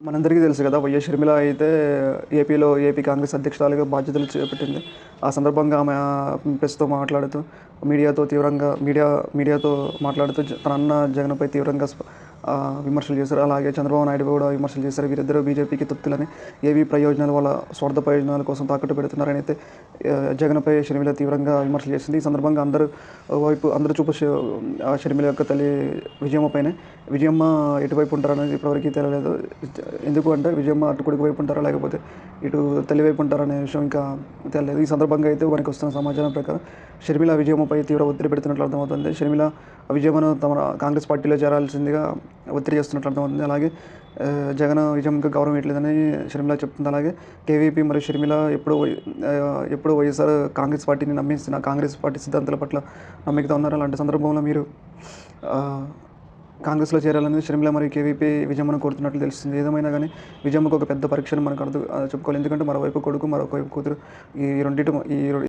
మనందరికీ తెలుసు కదా వైఎస్ షర్మిల అయితే ఏపీలో ఏపీ కాంగ్రెస్ అధ్యక్షురాలుగా బాధ్యతలు చేపట్టింది. ఆ సందర్భంగా ఆమె ప్రెస్తో మాట్లాడుతూ మీడియాతో తీవ్రంగా మీడియా మీడియాతో మాట్లాడుతూ తన అన్న జగన్పై తీవ్రంగా విమర్శలు చేశారు. అలాగే చంద్రబాబు నాయుడు కూడా విమర్శలు చేశారు. వీరిద్దరూ బీజేపీకి తొత్తులని ఏవి ప్రయోజనాలు వాళ్ళ స్వార్థ ప్రయోజనాల కోసం తాకట్టు పెడుతున్నారని అయితే జగన్పై షర్మిల తీవ్రంగా విమర్శలు చేసింది. ఈ సందర్భంగా అందరూ వైపు అందరూ చూపు ఆ షర్మిల యొక్క తల్లి విజయమ్మపైనే విజయమ్మ ఎటువైపు ఉంటారనేది ఇప్పటివరకు తెలియలేదు. ఎందుకు అంటే విజయమ్మ అటు వైపు ఉంటారా లేకపోతే ఇటు తల్లి వైపు ఉంటారనే విషయం ఇంకా తెలియలేదు. ఈ సందర్భంగా అయితే మనకి వస్తున్న సమాచారం ప్రకారం షర్మిల విజయమ్మపై తీవ్ర ఒత్తిడి పెడుతున్నట్లు అర్థమవుతుంది. షర్మిల విజయమ్మను తమ కాంగ్రెస్ పార్టీలో చేరాల్సిందిగా ఒత్తిడి చేస్తున్నట్లు అర్థమవుతుంది. అలాగే జగన్ విజయంకి గౌరవం ఇవ్వట్లేదని షర్మిల చెప్తుంది. అలాగే కేవీపీ మరియు షర్మిల ఎప్పుడు వై- ఎప్పుడు వైఎస్ఆర్ కాంగ్రెస్ పార్టీని నమ్మిస్తున్న కాంగ్రెస్ పార్టీ సిద్ధాంతాల పట్ల నమ్మికతో ఉన్నారు? అలాంటి సందర్భంలో మీరు కాంగ్రెస్లో చేరాలని షర్మిల మరియు కేవీపీ విజయమ్మను కోరుతున్నట్లు తెలుస్తుంది. ఏదేమైనా కానీ విజయమ్మకు ఒక పెద్ద పరీక్షను మనకు అర్థం చెప్పుకోవాలి. ఎందుకంటే మరోవైపు కొడుకు మరొక వైపు కూతురు ఈ రెండింటి ఈ